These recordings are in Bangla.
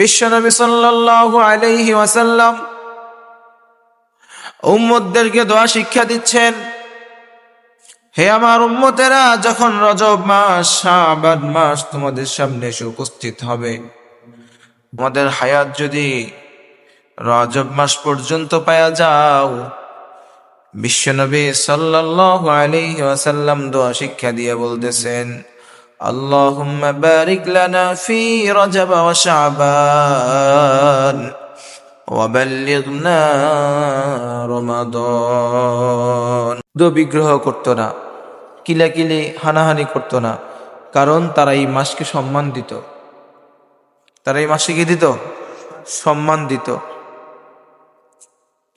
বিশ্বনবী সাল্লাল্লাহু আলাইহি ওয়াসাল্লাম উম্মতদেরকে দোয়া শিক্ষা দিচ্ছেন, হে আমার উম্মতেরা, যখন রজব মাস, শাবান মাস তোমাদের সামনে এসে উপস্থিত হবে, তোমাদের হায়াত যদি রজব মাস পর্যন্ত পাওয়া যাও। বিশ্বনবী সাল্লাল্লাহু আলাইহি ওয়াসাল্লাম দোয়া শিক্ষা দিয়ে বলতেছেন اللهم بارك لنا في رجب وشعبان وبلغنا رمضان দো বিগ্রহ করতো না কিলাকিলি হানাহানি করতো না কারণ তারা এই মাসকে সম্মান দিত তারা এই মাসে কি দিত সম্মান দিত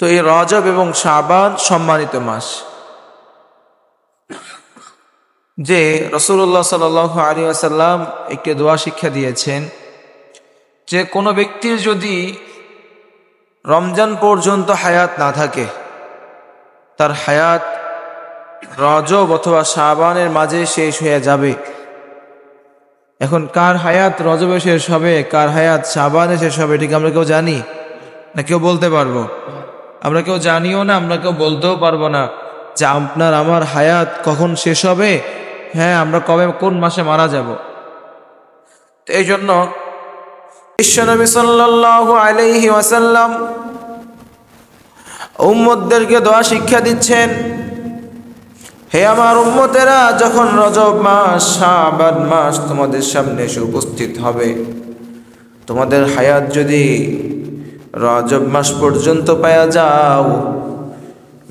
তো এই রজব এবং শাবান সম্মানিত মাস যে রসুল্লাহ সাল আলী আসাল্লাম একটি দোয়া শিক্ষা দিয়েছেন যে কোনো ব্যক্তির যদি রমজান পর্যন্ত হায়াত না থাকে, তার হায়াত রজব অথবা শাবানের মাঝে শেষ হয়ে যাবে। এখন কার হায়াত রজবে শেষ হবে, কার হায়াত শাবানে শেষ হবে এটিকে আমরা কেউ জানি না, কেউ বলতে পারব। আমরা কেউ জানিও না, আমরা কেউ বলতেও পারব না যে আপনার, আমার হায়াত কখন শেষ হবে হ্যাঁ আমরা কবে, কোন মাসে মারা যাব? তো এই জন্য বিশ্বনবী সাল্লাল্লাহু আলাইহি ওয়াসাল্লাম উম্মতদেরকে দোয়া শিক্ষা দিচ্ছেন, হে আমার উম্মতেরা, যখন রজব মাস, শাবান মাস তোমাদের সামনে এসে উপস্থিত হবে, তোমাদের হায়াত যদি রজব মাস পর্যন্ত পাওয়া যাও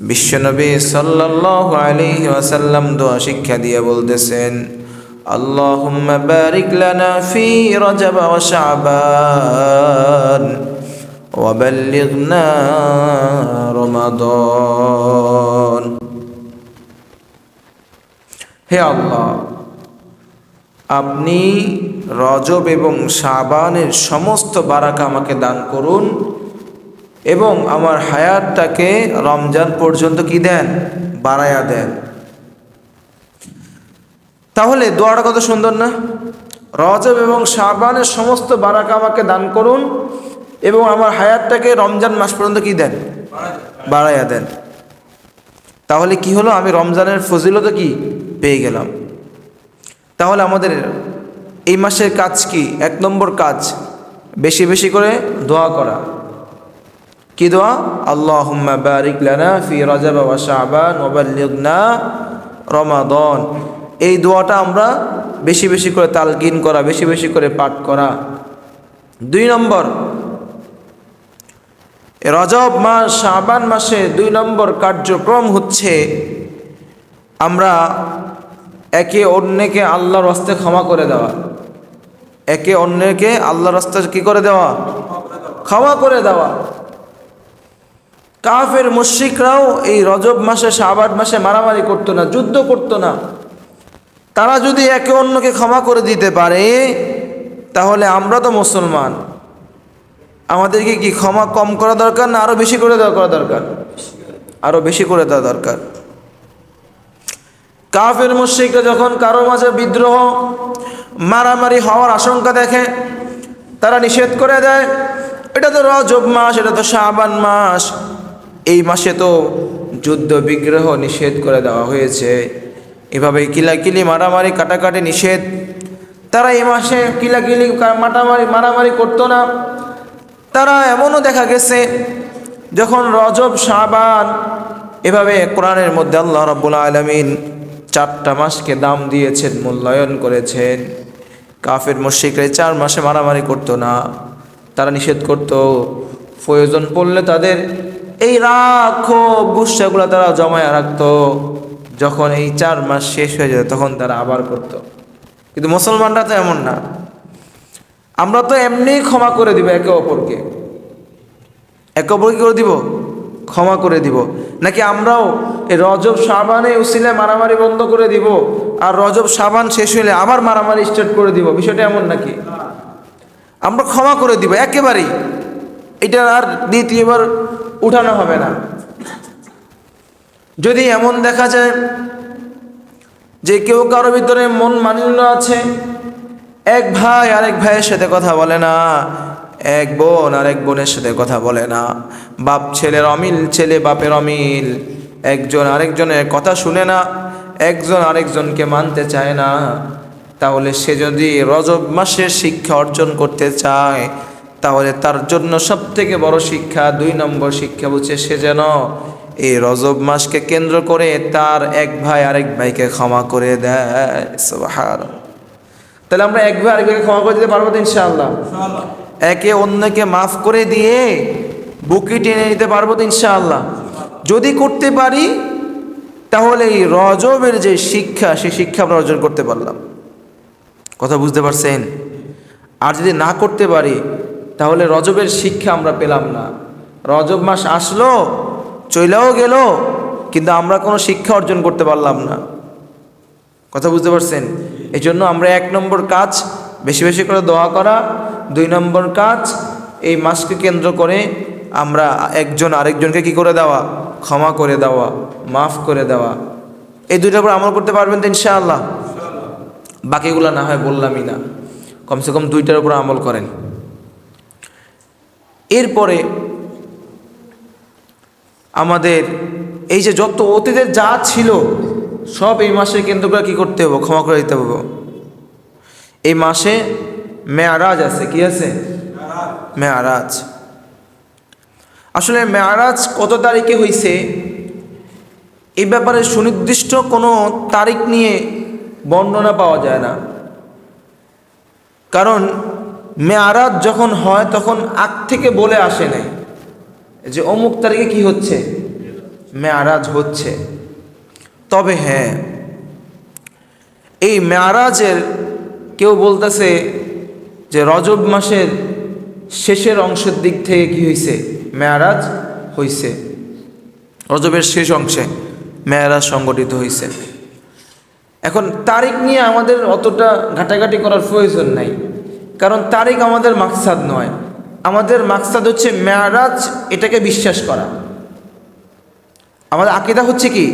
বিশ্বনবী সাল্লাল্লাহু আলাইহি ওয়াসাল্লাম দোয়া শিক্ষা দিয়ে বলতেছেন, আল্লাহুম্মা বারিক লানা ফি রজব ওয়া শাবান ওয়া বাল্লিগনা রমাদান। হে আল্লাহ, আপনি রজব এবং শাবানের সমস্ত বারাকা আমাকে দান করুন। এবং আমার হায়াতটাকে রমজান পর্যন্ত কি দেন? বাড়ায়া দেন। তাহলে দোয়াটা কত সুন্দর না? রজব এবং শাবানের সমস্ত বারাকা আমাকে দান করুন এবং আমার হায়াতটাকে রমজান মাস পর্যন্ত কি দেন? বাড়াইয়া দেন। তাহলে কি হলো? আমি রমজানের ফজিলত কি পেয়ে গেলাম। তাহলে আমাদের এই মাসের কাজ কি? এক নম্বর কাজ, বেশি বেশি করে দোয়া করা। কি দোয়া? আল্লাহুম্মা বারিক লানা ফি রাজাব ওয়া শাবান ওয়া রমাদান। এই দোয়াটা আমরা বেশি বেশি করে তালকিন করা, বেশি বেশি করে পাঠ করা। দুই নম্বর, রজব মাস, শাবান মাসে দুই নম্বর কার্যক্রম হচ্ছে আমরা একে অন্যকে আল্লাহর হস্তে ক্ষমা করে দেওয়া। একে অন্যকে আল্লাহর হস্তে কি করে দেওয়া? ক্ষমা করে দেওয়া। কাফের মুশ্রিকরাও এই রজব মাসে শাবান মাসে মারামারি করতো না, যুদ্ধ করতো না। তারা যদি একে অন্যকে ক্ষমা করে দিতে পারে, তাহলে আমরা তো মুসলমান। আমাদেরকে কি ক্ষমা কম করা দরকার না আরও বেশি করে দেওয়া করা দরকার? আরও বেশি করে দেওয়া দরকার। কাফের মুশ্রিকরা যখন কারও মাঝে বিদ্রোহ, মারামারি হওয়ার আশঙ্কা দেখে, তারা নিষেধ করে দেয়, এটা তো রজব মাস, এটা তো শাবান মাস। এই মাসে তো যুদ্ধ, বিগ্রহ নিষেধ করে দেওয়া হয়েছে। এভাবে কিলাকিলি, মারামারি, কাটাকাটি নিষেধ। তারা এই মাসে কিলাকিলি মাটামারি মারামারি করতো না। তারা এমনও দেখা গেছে, যখন রজব, শাবান এভাবে কোরআনের মধ্যে আল্লাহ রব্বুল আলমিন চারটা মাসকে দাম দিয়েছেন, মূল্যায়ন করেছেন। কাফের মসিকরা চার মাসে মারামারি করতো না। তারা নিষেধ করত, প্রয়োজন পড়লে তাদের এই রাখো গুসাগুলো তারা জমায় রাখতো। যখন এই চার মাস শেষ হয়ে যেত, তখন তারা আবার করত। কিন্তু মুসলমানরা তো এমন না। আমরা তো এমনিই ক্ষমা করে দিব একে অপরকে। একে অপরকে করে দিব? ক্ষমা করে দিব। নাকি আমরাও এই রজব সাবানে উসিলে মারামারি বন্ধ করে দিব আর রজব সাবান শেষ হইলে আবার মারামারি স্টার্ট করে দিব? বিষয়টা এমন নাকি? আমরা ক্ষমা করে দিব একেবারেই। এটা আর দ্বিতীয়বার উঠানো হবে না। যদি এমন দেখা যায় যে কেউ কারও ভিতরে মন মানিন্য আছে, এক ভাই আরেক ভাইয়ের সাথে কথা বলে না, এক বোন আরেক বোনের সাথে কথা বলে না, বাপ ছেলের অমিল, ছেলে বাপের অমিল, একজন আরেকজনের কথা শুনে না, একজন আরেকজনকে মানতে চায় না, তাহলে সে যদি রজব মাসের শিক্ষা অর্জন করতে চায় তাহলে তার জন্য সব থেকে বড় শিক্ষা দুই নম্বর শিক্ষা হচ্ছে সে যেন এই রজব মাসকে কেন্দ্র করে তার এক ভাই আরেক ভাইকে ক্ষমা করে দেয়। তাহলে আমরা এক ভাই আরেক ভাইকে ক্ষমা করে দিতে পারব তো ইনশাআল্লাহ। একে অন্যকে মাফ করে দিয়ে বুকি টেনে নিতে পারব তো ইনশাআল্লাহ? যদি করতে পারি তাহলে এই রজবের যে শিক্ষা সেই শিক্ষা আমরা অর্জন করতে পারলাম। কথা বুঝতে পারছেন? আর যদি না করতে পারি তাহলে রজবের শিক্ষা আমরা পেলাম না। রজব মাস আসলো, চইলাও গেল, কিন্তু আমরা কোনো শিক্ষা অর্জন করতে পারলাম না। কথা বুঝতে পারছেন? এই জন্য আমরা এক নম্বর কাজ, বেশি বেশি করে দোয়া করা। দুই নম্বর কাজ, এই মাসকে কেন্দ্র করে আমরা একজন আরেকজনকে কি করে দেওয়া? ক্ষমা করে দেওয়া, মাফ করে দেওয়া। এই দুইটার উপর আমল করতে পারবেন তো ইনশাআল্লাহ? বাকিগুলো না হয় বললামই না। কমসে কম দুইটার উপর আমল করেন। এরপরে আমাদের এই যে যত অতীতের যা ছিল, সব এই মাসে করে কী করতে হবে? ক্ষমা করে দিতে হবে। এই মাসে মেয়ারাজ আছে, কি আছে? মেয়ারাজ। আসলে মেয়ারাজ কত তারিখে হয়েছে এই ব্যাপারে সুনির্দিষ্ট কোনো তারিখ নিয়ে বর্ণনা পাওয়া যায় না। কারণ মেয়ারাজ যখন হয়, তখন আগ থেকে বলে আসে নাই। যে অমুক তারিখে কি হচ্ছে? মেয়ারাজ হচ্ছে। তবে হ্যাঁ এই মেয়ারাজের কেউ বলতেছে যে রজব মাসের শেষের অংশের দিক থেকে কি হয়েছে মেয়ারাজ হয়েছে রজবের শেষ অংশে মেয়ারাজ সংগঠিত হয়েছে এখন তারিখ নিয়ে আমাদের অতটা ঘাটাঘাটি করার প্রয়োজন নাই। কারণ তারিখ আমাদের মাকসাদ নয়। আমাদের মাকসাদ হচ্ছে মেয়ারাজ, এটাকে বিশ্বাস করা। আমাদের আকিদা হচ্ছে কি?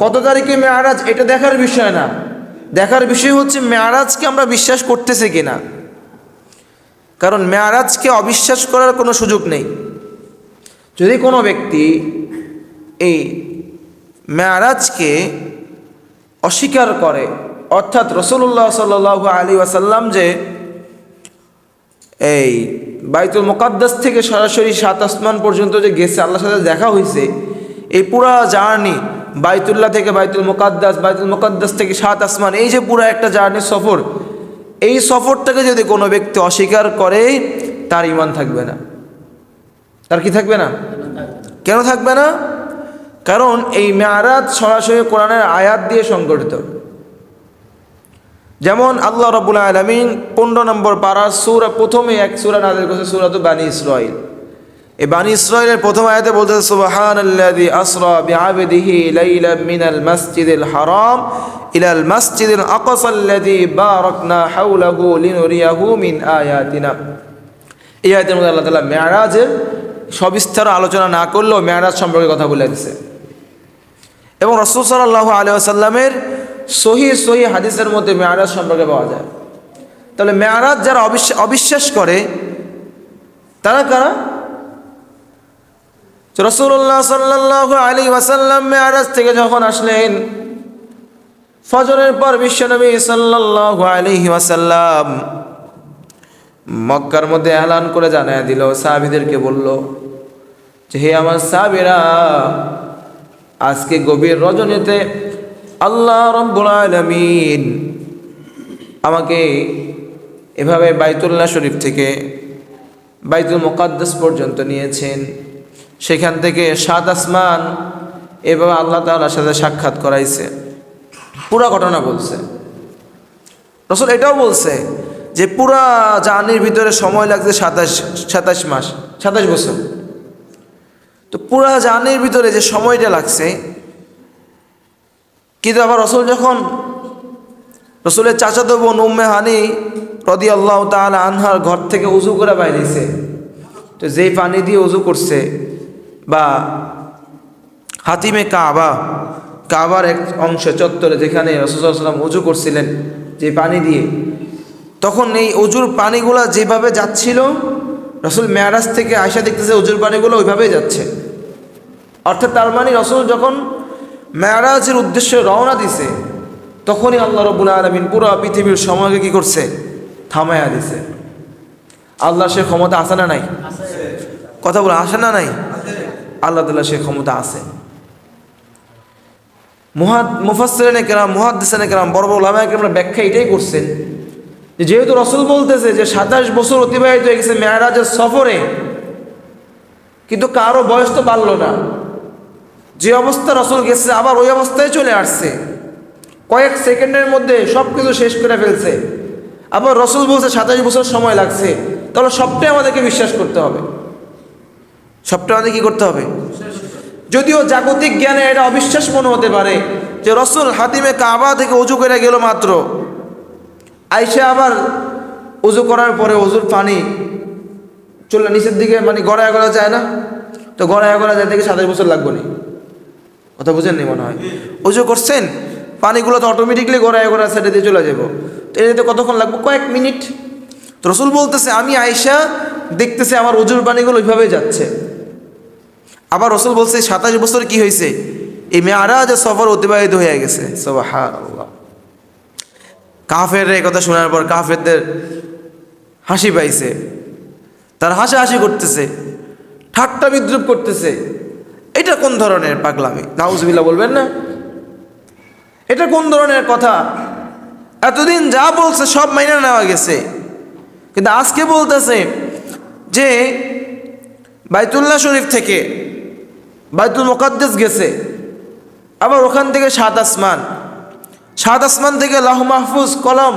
কত তারিখে মেয়ারাজ, এটা দেখার বিষয় না। দেখার বিষয় হচ্ছে মেয়ারাজকে আমরা বিশ্বাস করতেছি কিনা। কারণ মেয়ারাজকে অবিশ্বাস করার কোনো সুযোগ নেই। যদি কোনো ব্যক্তি এই মেয়ারাজকে অস্বীকার করে, অর্থাৎ রসুল্লাহ সাল আলী ওয়াসাল্লাম যে এই বাইতুল মোকাদ্দাস থেকে সরাসরি সাত আসমান পর্যন্ত যে গেছে, আল্লাহর সাথে দেখা হয়েছে, এই পুরা জার্নি বাইতুল্লাহ থেকে বাইতুল মোকাদ্দাস বাইতুল মোকাদ্দাস থেকে সাত আসমান, এই যে পুরা একটা জার্নি সফর, এই সফরটাকে যদি কোনো ব্যক্তি অস্বীকার করে, তার ইমান থাকবে না। তার কি থাকবে না? কেন থাকবে না? কারণ এই মেয়ারাজ সরাসরি কোরআনের আয়াত দিয়ে সংগঠিত। যেমন আল্লাহ রবুল আলমিন পনেরো নম্বর পাড়ার সুরা প্রথমে এক সুরা নাদের করছে সুরাত বানী ইসরাইল এই বানী ইসরাইলের প্রথম আয়াতে বলতে সুবাহান আল্লাদি আসরা বিআবিদিহি লাইলা মিনাল মসজিদিল হারাম ইলাল মসজিদিল আকসাল্লাদি বারাকনা হাওলাহু লিনুরিয়াহু মিন আয়াতিনা। এই আয়াতের মধ্যে আল্লাহ তাআলা মেয়ারাজের সবিস্তার আলোচনা না করলেও মেয়ারাজ সম্পর্কে কথা বলে দিছে। এবং রসুল সাল্লাহ আলিয়াল্লামের সহি সহি হাদিসের মধ্যে মেয়ারাজ সম্পর্কে পাওয়া যায়। তাহলে মেয়ারাজ যারা অবিশ্বাস করে, তারা কারা? রসুল্লাহ সাল্লাহ আলী ওয়াসাল্লাম মেয়ারাজ থেকে যখন আসলেন, ফজরের পর বিশ্বনবী সাল্লাহ আলী ওয়াসাল্লাম মক্কার মধ্যে এলান করে জানায় দিল, সাহাবিদেরকে বলল, যে হে আমার সাহাবিরা, আজকে গভীর রজনীতে আল্লাহ রব্বুল আলমিন আমাকে এভাবে বাইতুল্লাহ শরীফ থেকে বাইতুল মোকাদ্দাস পর্যন্ত নিয়েছেন। সেখান থেকে সাত আসমান এভাবে আল্লাহ তাআলার সাথে সাক্ষাৎ করাইছে। পুরা ঘটনা বলছে। রসুল এটাও বলছে যে পুরা জার্নির ভিতরে সময় লাগছে সাতাশ সাতাশ মাস, সাতাশ বছর। তো পুরা জার্নির ভিতরে যে সময়টা লাগছে কিন্তু আবার রসুল যখন রসুলের চাচাতো বোন উম্মে হানি রদি আল্লাহ তাহলে আনহার ঘর থেকে উজু করে বাইরেছে, তো যেই পানি দিয়ে উজু করছে বা হাতিমে কাবা, কাবার এক অংশ চত্বরে যেখানে রসুলাম উজু করছিলেন যে পানি দিয়ে, তখন এই অজুর পানিগুলা যেভাবে যাচ্ছিল, রসুল মেয়ারাজ থেকে আয়সা দেখতেছে অজুর পানিগুলো ওইভাবেই যাচ্ছে। অর্থাৎ তার মানে রসুল যখন মেয়ারাজের উদ্দেশ্যে রওনা দিছে, তখনই আল্লাহ রবুল আলমিন পুরো পৃথিবীর সময়কে কী করছে? থামাইয়া দিছে। আল্লাহ সে ক্ষমতা আছে না নাই? কথা বলে আসে না নাই? আল্লাহ তাল্লাহ সে ক্ষমতা আছে। মুহাদ, মুফাসসিরিনে কেরাম, মুহাদ্দিসিনে কেরাম, বড় বড় লামায় কেরাম ব্যাখ্যা এটাই করছেন যেহেতু রসুল বলতেছে যে সাতাশ বছর অতিবাহিত হয়ে গেছে মেয়ারাজের সফরে, কিন্তু কারও বয়স তো বাড়লো না। যে অবস্থা রসুল গেছে, আবার ওই অবস্থায় চলে আসছে। কয়েক সেকেন্ডের মধ্যে সব কিছু শেষ করে ফেলছে। আবার রসুল বলছে, সাতাশ বছর সময় লাগছে। তাহলে সবটাই আমাদেরকে বিশ্বাস করতে হবে। সবটা আমাদের কি করতে হবে? যদিও জাগতিক জ্ঞানে এটা অবিশ্বাস মনে হতে পারে যে রসুল হাতিমে কাবা থেকে উজু করে গেল মাত্র। আইসে আবার উজু করার পরে উজুর পানি চলে নিচের দিকে মানে গড়ায় গড়া যায় না? তো গড়ায় গড়া যায় থেকে সাতাশ বছর লাগবে না। কথা বুঝেননি মনে হয়। উজু করছেন, পানিগুলো তো অটোমেটিকলি গড়ায় গড়া সাইডে দিয়ে চলে যাব। তো এতে কতক্ষণ লাগবে? কয়েক মিনিট। তো রসুল বলতেছে, আমি আয়সা দেখতেছে আমার উজুর পানিগুলো ওইভাবেই যাচ্ছে। আবার রসুল বলছে, সাতাশ বছর কি হয়েছে? এই মেয়ারাজ সফর অতিবাহিত হয়ে গেছে। কাফের এই কথা শোনার পর কাফেরদের হাসি পাইছে। তার হাসা হাসি করতেছে। ঠাট্টা বিদ্রুপ করতেছে। এটা কোন ধরনের পাগলামি? নাউজবিল্লা বলবেন না। এটা কোন ধরনের কথা? এতদিন যা বলছে সব মাইনে নেওয়া গেছে। কিন্তু আজকে বলতেছে যে বাইতুল্লাহ শরীফ থেকে বাইতুল মোকাদ্দেস গেছে। আবার ওখান থেকে সাত আসমান। সাত আসমান থেকে লাহ মাহফুজ, কলম,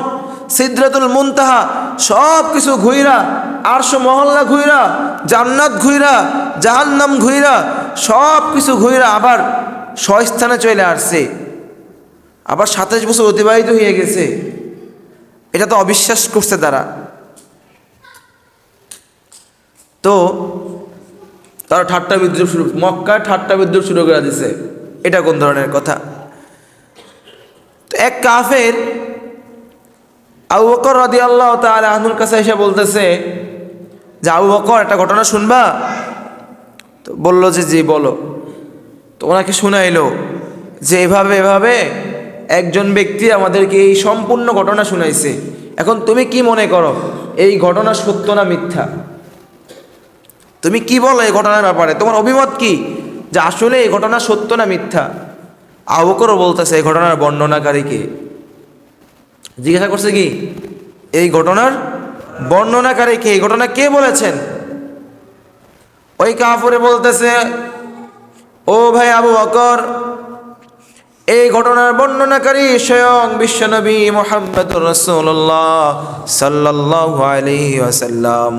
সিদ্রাতুল মুনতাহা সব কিছু ঘুইরা, আরশো মহল্লা ঘুইরা, জান্নাত ঘুইরা, জাহান্নাম ঘুইরা সব কিছু ঘুইরা আবার স্বস্থানে চলে আসছে। আবার সাতাশ বছর অতিবাহিত হয়ে গেছে। এটা তো অবিশ্বাস করছে তারা। তো তারা ঠাট্টা বিদ্রুপ শুরু মক্কায় ঠাট্টা বিদ্রুপ শুরু করে দিছে। এটা কোন ধরনের কথা? তো এক কাফের আবু বকর রদি আল্লাহ তাহলে আহনুর কাছে এসে বলতেছে যে, আবু বকর, একটা ঘটনা শুনবা? তো বলল যে, জি, বলো। তো ওনাকে শুনাইলো যে, এভাবে এভাবে একজন ব্যক্তি আমাদেরকে এই সম্পূর্ণ ঘটনা শুনাইছে। এখন তুমি কি মনে করো, এই ঘটনা সত্য না মিথ্যা? তুমি কি বলো এই ঘটনার ব্যাপারে? তোমার অভিমত কি? যে, আসলে এই ঘটনা সত্য না মিথ্যা? আবকরও বলতেছে, এই ঘটনার বর্ণনাকারীকে। জিজ্ঞাসা করছে কি? এই ঘটনার বর্ণনাকারীকে। এই ঘটনা কে বলেছেন? ওই কাফরে বলতেছে, ও ভাই আবু বকর, এই ঘটনার বর্ণনাকারী স্বয়ং বিশ্বনবী মোহাম্মদ রসুল্লাহ সাল্লাহ আলহি আসাল্লাম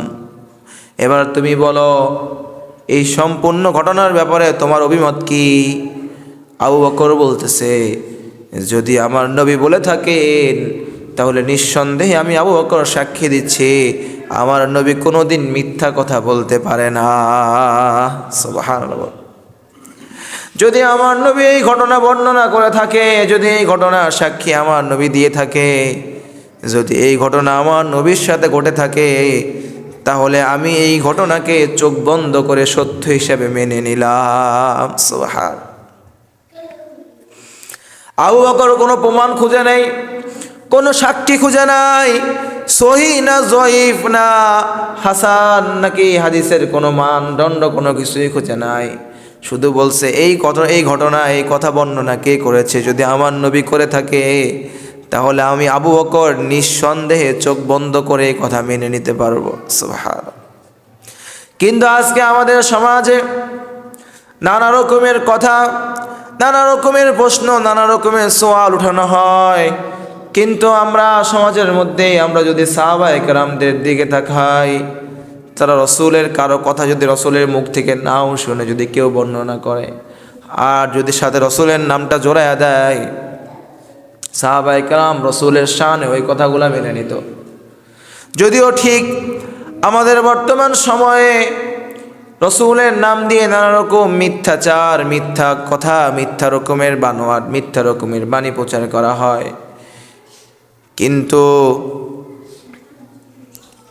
এবার তুমি বলো, এই সম্পূর্ণ ঘটনার ব্যাপারে তোমার অভিমত কি? আবু বকর বলতেছে, যদি আমার নবী বলে থাকেন তাহলে নিঃসন্দেহে আমি আবু বকর সাক্ষী দিচ্ছি। আমার নবী কোনোদিন মিথ্যা কথা বলতে পারে না। যদি আমার নবী এই ঘটনা বর্ণনা করে থাকে, যদি এই ঘটনা সাক্ষী আমার নবী দিয়ে থাকে, যদি এই ঘটনা আমার নবীর সাথে ঘটে থাকে, তাহলে আমি এই ঘটনাকে চোখ বন্ধ করে সত্য হিসেবে মেনে নিলাম। সোহার আবু বকর কোনো প্রমাণ খুঁজে নেই। কোনো সাক্ষী খুঁজে নাই। সহি না জয়ীফ না হাসান নাকি হাদিসের কোনো মানদণ্ড কোনো কিছুই খুঁজে নাই। শুধু বলছে, এই কথা, এই ঘটনা, এই কথা বর্ণনা কে করেছে? যদি আমার নবী করে থাকে, তাহলে আমি আবু বকর নিঃসন্দেহে চোখ বন্ধ করে এই কথা মেনে নিতে পারব। সুবহান কিন্তু আজকে আমাদের সমাজে নানা রকমের কথা, নানা রকমের প্রশ্ন, নানা রকমের সোয়াল উঠানো হয়। কিন্তু আমরা সমাজের মধ্যে আমরা যদি সাহাবা একরামদের দিকে তাকাই, তারা রসুলের কারও কথা যদি রসুলের মুখ থেকে নাও শুনে যদি কেউ বর্ণনা করে, আর যদি সাথে রসুলের নামটা জোড়ায়া দেয় সাহাবাই কালাম রসুলের শান ওই কথাগুলো মেনে নিত। যদিও ঠিক আমাদের বর্তমান সময়ে রসুলের নাম দিয়ে নানা রকম মিথ্যাচার, মিথ্যা কথা, মিথ্যা রকমের বানোয়ার মিথ্যা রকমের বাণী প্রচার করা হয়। কিন্তু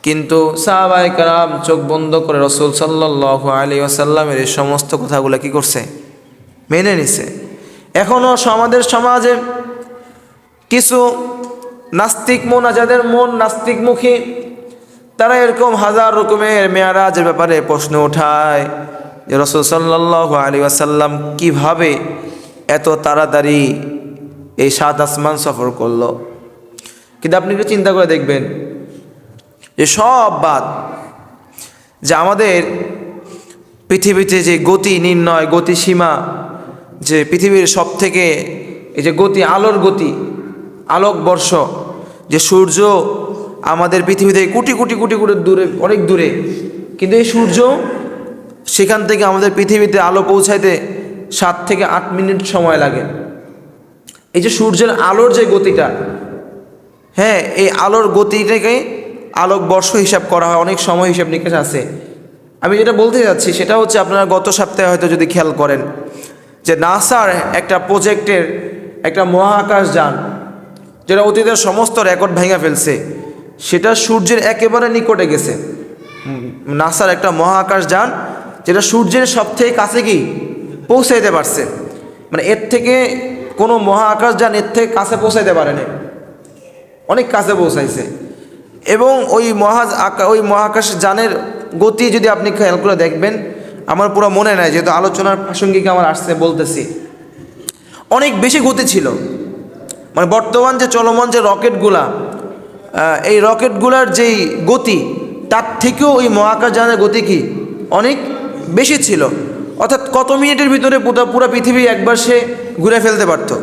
কিন্তু সাহাবাই কালাম চোখ বন্ধ করে রসুল সাল্লাহ আলী আসাল্লামের এই সমস্ত কথাগুলো কি করছে? মেনে নিছে। এখনও আমাদের সমাজে কিছু নাস্তিক মন যাদের মন নাস্তিকমুখী, তারা এরকম হাজার রকমের মেয়ারাজের ব্যাপারে প্রশ্ন ওঠায় যে রসুল সাল্লাহ আলী আসাল্লাম কীভাবে এত তাড়াতাড়ি এই সাত আসমান সফর করল। কিন্তু আপনি একটু চিন্তা করে দেখবেন যে সব বাদ যে আমাদের পৃথিবীতে যে গতি নির্ণয়, গতি সীমা, যে পৃথিবীর সব থেকে এই যে গতি, আলোর গতি আলোক বর্ষ যে সূর্য আমাদের পৃথিবীতে কোটি কোটি কোটি কোটি দূরে, অনেক দূরে, কিন্তু এই সূর্য সেখান থেকে আমাদের পৃথিবীতে আলো পৌঁছাইতে সাত থেকে আট মিনিট সময় লাগে। এই যে সূর্যের আলোর যে গতিটা হ্যাঁ এই আলোর গতিটাকে আলোক বর্ষ হিসাব করা হয়, অনেক সময় হিসাব নিকাশ আছে। আমি যেটা বলতে যাচ্ছি সেটা হচ্ছে আপনারা গত সপ্তাহে হয়তো যদি খেয়াল করেন যে নাসার একটা প্রজেক্টের একটা মহাকাশ যান, যেটা অতীতের সমস্ত রেকর্ড ভেঙে ফেলছে। সেটা সূর্যের একেবারে নিকটে গেছে। নাসার একটা মহাকাশ যান, যেটা সূর্যের সব থেকে কাছে কি? পৌঁছাইতে পারছে। মানে এর থেকে কোনো মহাকাশ যান এর থেকে কাছে পৌঁছাইতে পারেনি। অনেক কাছে পৌঁছাইছে। এবং ওই মহা ওই মহাকাশ যানের গতি যদি আপনি খেয়াল করে দেখবেন, আমার পুরো মনে নাই, যেহেতু আলোচনার প্রাসঙ্গিক আমার আসছে বলতেছি। অনেক বেশি গতি ছিল। মানে বর্তমান যে চলমান যে রকেটগুলা এই রকেটগুলার যেই গতি, তার থেকেও ওই মহাকাশযানের গতি কি অনেক বেশি ছিল। অর্থাৎ কত মিনিটের ভিতরে পুরো পুরো পৃথিবী একবার সে ঘুরে ফেলতে পারতো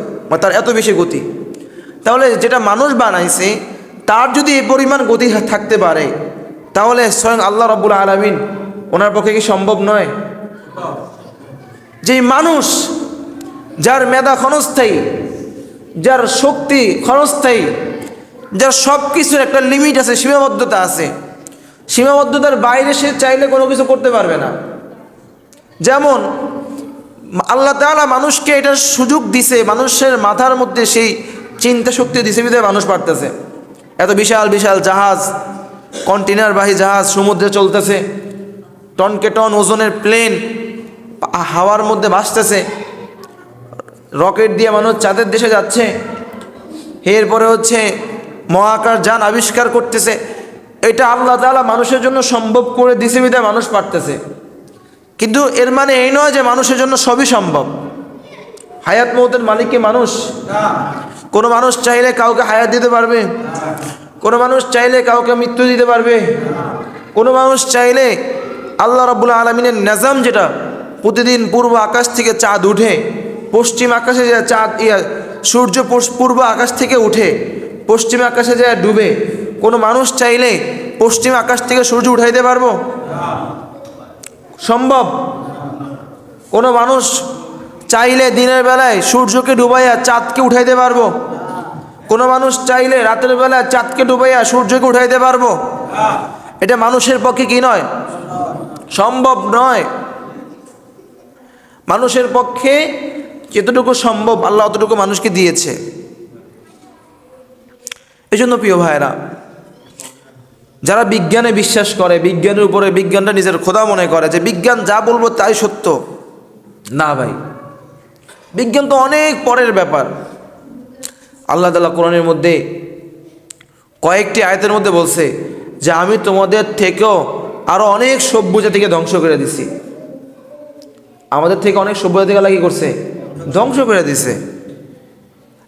তার এত বেশি গতি। তাহলে যেটা মানুষ বানাইছে, তার যদি এই পরিমাণ গতি থাকতে পারে, তাহলে স্বয়ং আল্লাহ রব্বুল আলমিন ওনার পক্ষে কি সম্ভব নয়? যেই মানুষ, যার মেধা ক্ষণস্থায়ী, যার শক্তি ক্ষণস্থায়ী, যার সব কিছুর একটা লিমিট আছে, সীমাবদ্ধতা আছে, সীমাবদ্ধতার বাইরে সে চাইলে কোনো কিছু করতে পারবে না। যেমন, আল্লাহ তাআলা মানুষকে এটার সুযোগ দিছে, মানুষের মাথার মধ্যে সেই চিন্তা শক্তি দিছে মানুষ পারতেছে এত বিশাল বিশাল জাহাজ কন্টেনারবাহী জাহাজ সমুদ্রে চলতেছে। টনকে টন ওজনের প্লেন হাওয়ার মধ্যে ভাসতেছে। রকেট দিয়ে মানুষ চাঁদের দেশে যাচ্ছে। এরপরে হচ্ছে মহাকাশ যান আবিষ্কার করতেছে। এটা আল্লাহ তাআলা মানুষের জন্য সম্ভব করে দিছে বিধায় মানুষ পারতেছে কিন্তু এর মানে এই নয় যে মানুষের জন্য সবই সম্ভব। হায়াত মৌতের মালিক কি মানুষ। কোনো মানুষ চাইলে কাউকে হায়াত দিতে পারবে। কোনো মানুষ চাইলে কাউকে মৃত্যু দিতে পারবে। কোনো মানুষ চাইলে আল্লাহ রাবুল আলমিনের নাজাম যেটা প্রতিদিন পূর্ব আকাশ থেকে চাঁদ উঠে, পশ্চিম আকাশে যে চাঁদ, ইয়া, সূর্য পূর্ব আকাশ থেকে উঠে, পশ্চিম আকাশে যে ডুবে। কোনো মানুষ চাইলে পশ্চিম আকাশ থেকে সূর্য উঠাইতে পারব? সম্ভব? কোনো মানুষ চাইলে দিনের বেলায় সূর্যকে ডুবাইয়া চাঁদকে উঠাইতে পারব। কোনো মানুষ চাইলে রাতের বেলায় চাঁদকে ডুবাইয়া সূর্যকে উঠাইতে পারব। এটা মানুষের পক্ষে কি নয়? সম্ভব নয়। মানুষের পক্ষে যতটুকু সম্ভব আল্লাহ অতটুকু মানুষকে দিয়েছে। এই জন্য প্রিয় ভাইরা যারা বিজ্ঞানে বিশ্বাস করে, বিজ্ঞানের উপরে বিজ্ঞানটা নিজের খোদা মনে করে যে বিজ্ঞান যা বলব তাই সত্য। না ভাই। বিজ্ঞান তো অনেক পরের ব্যাপার। আল্লাহ তালা কোরআনের মধ্যে কয়েকটি আয়তের মধ্যে বলছে যে, আমি তোমাদের থেকেও আরও অনেক সভ্য জাতিকে ধ্বংস করে দিছি। আমাদের থেকে অনেক সভ্য জাতিকে আল্লাহ কি করছে? ধ্বংস করে দিছে।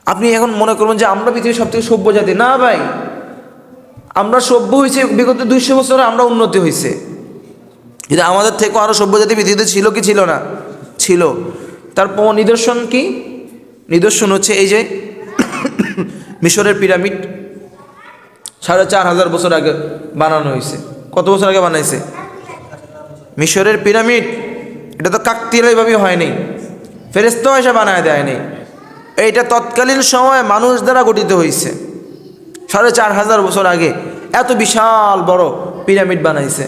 আপনি এখন মনে করবেন যে, আমরা পৃথিবীর সব থেকে সভ্য জাতি। না ভাই, আমরা সভ্য হয়েছে বিগত দুইশো বছরে, আমরা উন্নতি হয়েছে। কিন্তু আমাদের থেকেও আরও সভ্য জাতি পৃথিবীতে ছিল কি ছিল না? ছিল। তার নিদর্শন কি? নিদর্শন হচ্ছে এই যে মিশরের পিরামিড। সাড়ে চার হাজার বছর আগে বানানো হয়েছে। কত বছর আগে বানাইছে? মিশরের পিরামিড। এটা তো কাকতিরাইভাবে হয়নি। ফেরেস্তাও এসে বানায় দেয়নি। এইটা তৎকালীন সময়ে মানুষ দ্বারা গঠিত হয়েছে। সাড়ে চার হাজার বছর আগে এত বিশাল বড় পিরামিড বানাইছে।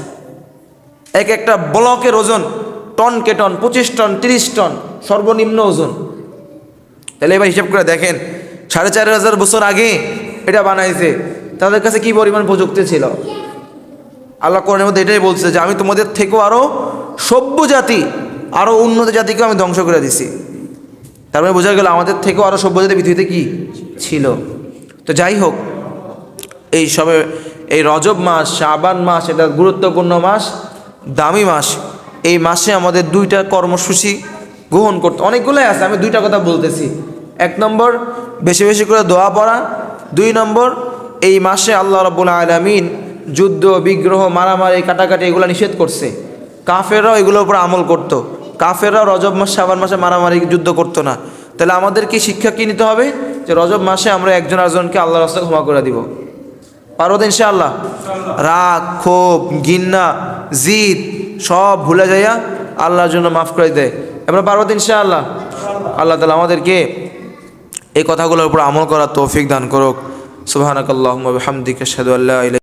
এক একটা ব্লকের ওজন টন কে টন, পঁচিশ টন, তিরিশ টন। সর্বনিম্ন ওজন। তাহলে এবার হিসাব করে দেখেন, সাড়ে চার হাজার বছর আগে এটা বানাইছে, তাদের কাছে কি পরিমাণ প্রযুক্তি ছিল? আল্লাহ কোরআনের মধ্যে এটাই বলছে যে, আমি তোমাদের থেকেও আরও সভ্য জাতি আরও উন্নত জাতিকে আমি ধ্বংস করে দিছি। তার মানে বোঝা গেল আমাদের থেকেও আরও সভ্য জাতি পৃথিবীতে কি ছিল। তো যাই হোক, এই সবে, এই রজব মাস, শাবান মাস, এটা গুরুত্বপূর্ণ মাস, দামি মাস। এই মাসে আমাদের দুইটা কর্মসূচি গ্রহণ করতে। অনেকগুলোই আছে, আমি দুইটা কথা বলতেছি। এক নম্বর, বেশি বেশি করে দোয়া পড়া। দুই নম্বর, এই মাসে আল্লাহ রব্বুল আলমিন যুদ্ধ, বিগ্রহ, মারামারি, কাটাকাটি এগুলো নিষেধ করছে। কাফেররাও এগুলোর উপর আমল করতো। কাফেররাও রজব মাস সাবান মাসে মারামারি, যুদ্ধ করতো না। তাহলে আমাদের কি শিক্ষা কি নিতে হবে? যে রজব মাসে আমরা একজন আরেকজনকে আল্লাহ রাস্তায় ক্ষমা করে দিব। পারব তো ইনশাআল্লাহ? রাগ, ক্ষোভ গিন্না জিদ সব ভুলে যাইয়া আল্লাহর জন্য মাফ করে দেয়। আমরা দিন ইনশাআল্লাহ। আল্লাহ তালা আমাদেরকে এই কথাগুলোর উপর আমল করার তৌফিক দান করুক। সুবাহানাকাল্লাহ হামদিকে সাদু আল্লাহ